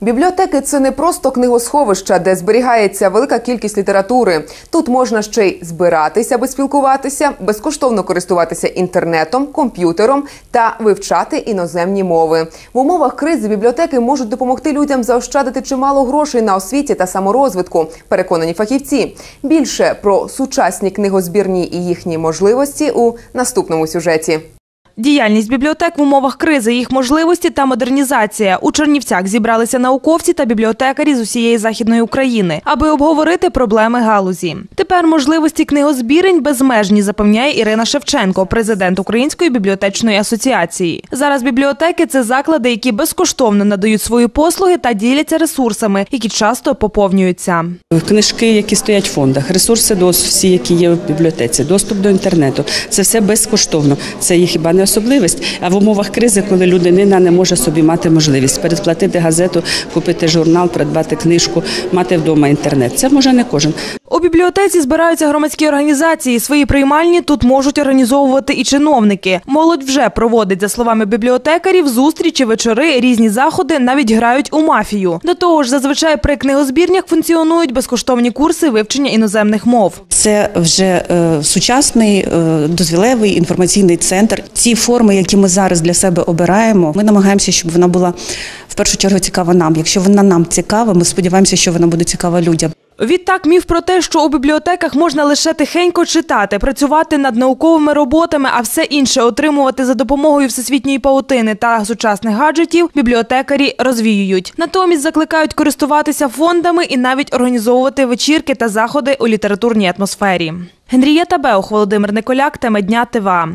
Бібліотеки це не просто книгосховища, де зберігається велика кількість літератури. Тут можна ще й збиратися, аби спілкуватися, безкоштовно користуватися інтернетом, комп'ютером та вивчати іноземні мови. В умовах кризи бібліотеки можуть допомогти людям заощадити чимало грошей на освіті та саморозвитку. Переконані фахівці. Більше про сучасні книгозбірні і їхні можливості у наступному сюжеті. Діяльність бібліотек в умовах кризи, їх можливості та модернізація. У Чернівцях зібралися науковці та бібліотекарі з усієї західної України, аби обговорити проблеми галузі. Тепер можливості книгозбірень безмежні, запевняє Ірина Шевченко, президент Української бібліотечної асоціації. Зараз бібліотеки це заклади, які безкоштовно надають свої послуги та діляться ресурсами, які часто поповнюються. Книжки, які стоять в фондах, ресурси ДОС, всі, які є в бібліотеці, доступ до інтернету. Це все безкоштовно. Це є хіба не особливість. А в умовах кризи, коли людина не може собі мати можливість передплатити газету, купити журнал, придбати книжку, мати вдома інтернет. Це може не кожен. Бібліотеці збираються громадські організації. Свої приймальні тут можуть організовувати і чиновники. Молодь вже проводить, за словами бібліотекарів, зустрічі, вечори, різні заходи, навіть грають у мафію. До того ж, зазвичай при книгозбірнях функціонують безкоштовні курси вивчення іноземних мов. Це вже е, сучасний е, дозвілевий інформаційний центр. Ці форми, які ми зараз для себе обираємо, ми намагаємося, щоб вона була в першу чергу цікава нам. Якщо вона нам цікава, ми сподіваємося, що вона буде цікава людям. Відтак, міф про те, що у бібліотеках можна лише тихенько читати, працювати над науковими роботами, а все інше отримувати за допомогою всесвітньої паутини та сучасних гаджетів, бібліотекарі розвіюють. Натомість закликають користуватися фондами і навіть організовувати вечірки та заходи у літературній атмосфері. Генрієта Беух, Володимир Николяк, тема дня ТВА.